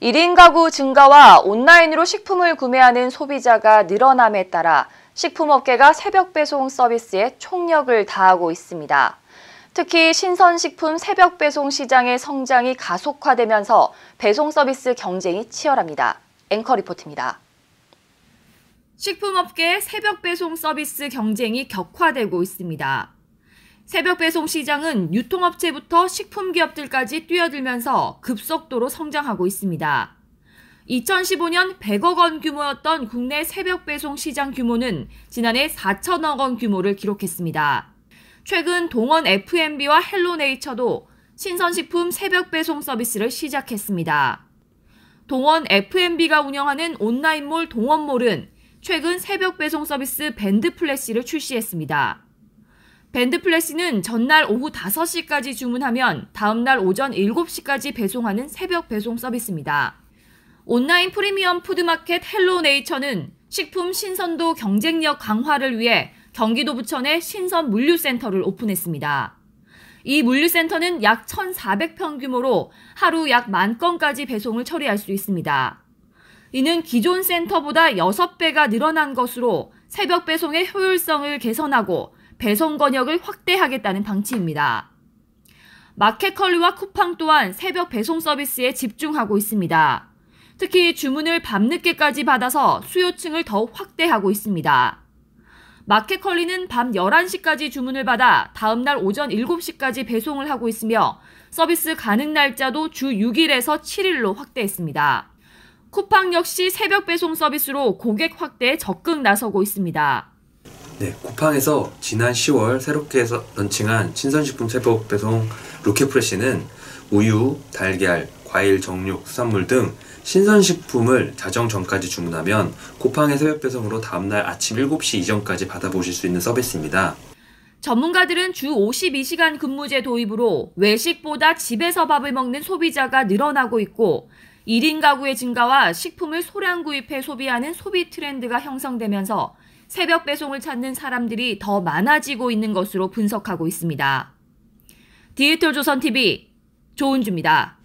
1인 가구 증가와 온라인으로 식품을 구매하는 소비자가 늘어남에 따라 식품업계가 새벽 배송 서비스에 총력을 다하고 있습니다. 특히 신선식품 새벽 배송 시장의 성장이 가속화되면서 배송 서비스 경쟁이 치열합니다. 앵커 리포트입니다. 식품업계의 새벽 배송 서비스 경쟁이 격화되고 있습니다. 새벽 배송 시장은 유통업체부터 식품기업들까지 뛰어들면서 급속도로 성장하고 있습니다. 2015년 100억 원 규모였던 국내 새벽 배송 시장 규모는 지난해 4천억 원 규모를 기록했습니다. 최근 동원 F&B와 헬로네이처도 신선식품 새벽 배송 서비스를 시작했습니다. 동원 F&B가 운영하는 온라인몰 동원몰은 최근 새벽 배송 서비스 밴드 플래시를 출시했습니다. 밴드 플래시는 전날 오후 5시까지 주문하면 다음날 오전 7시까지 배송하는 새벽 배송 서비스입니다. 온라인 프리미엄 푸드마켓 헬로네이처는 식품 신선도 경쟁력 강화를 위해 경기도 부천에 신선 물류센터를 오픈했습니다. 이 물류센터는 약 1,400평 규모로 하루 약 만 건까지 배송을 처리할 수 있습니다. 이는 기존 센터보다 6배가 늘어난 것으로 새벽 배송의 효율성을 개선하고 배송 권역을 확대하겠다는 방침입니다. 마켓컬리와 쿠팡 또한 새벽 배송 서비스에 집중하고 있습니다. 특히 주문을 밤늦게까지 받아서 수요층을 더욱 확대하고 있습니다. 마켓컬리는 밤 11시까지 주문을 받아 다음날 오전 7시까지 배송을 하고 있으며 서비스 가능 날짜도 주 6일에서 7일로 확대했습니다. 쿠팡 역시 새벽 배송 서비스로 고객 확대에 적극 나서고 있습니다. 네, 쿠팡에서 지난 10월 새롭게 런칭한 신선식품 새벽 배송 로켓프레시는 우유, 달걀, 과일, 정육, 수산물 등 신선식품을 자정 전까지 주문하면 쿠팡의 새벽 배송으로 다음날 아침 7시 이전까지 받아보실 수 있는 서비스입니다. 전문가들은 주 52시간 근무제 도입으로 외식보다 집에서 밥을 먹는 소비자가 늘어나고 있고 1인 가구의 증가와 식품을 소량 구입해 소비하는 소비 트렌드가 형성되면서 새벽 배송을 찾는 사람들이 더 많아지고 있는 것으로 분석하고 있습니다. 디지털 조선 TV 조은주입니다.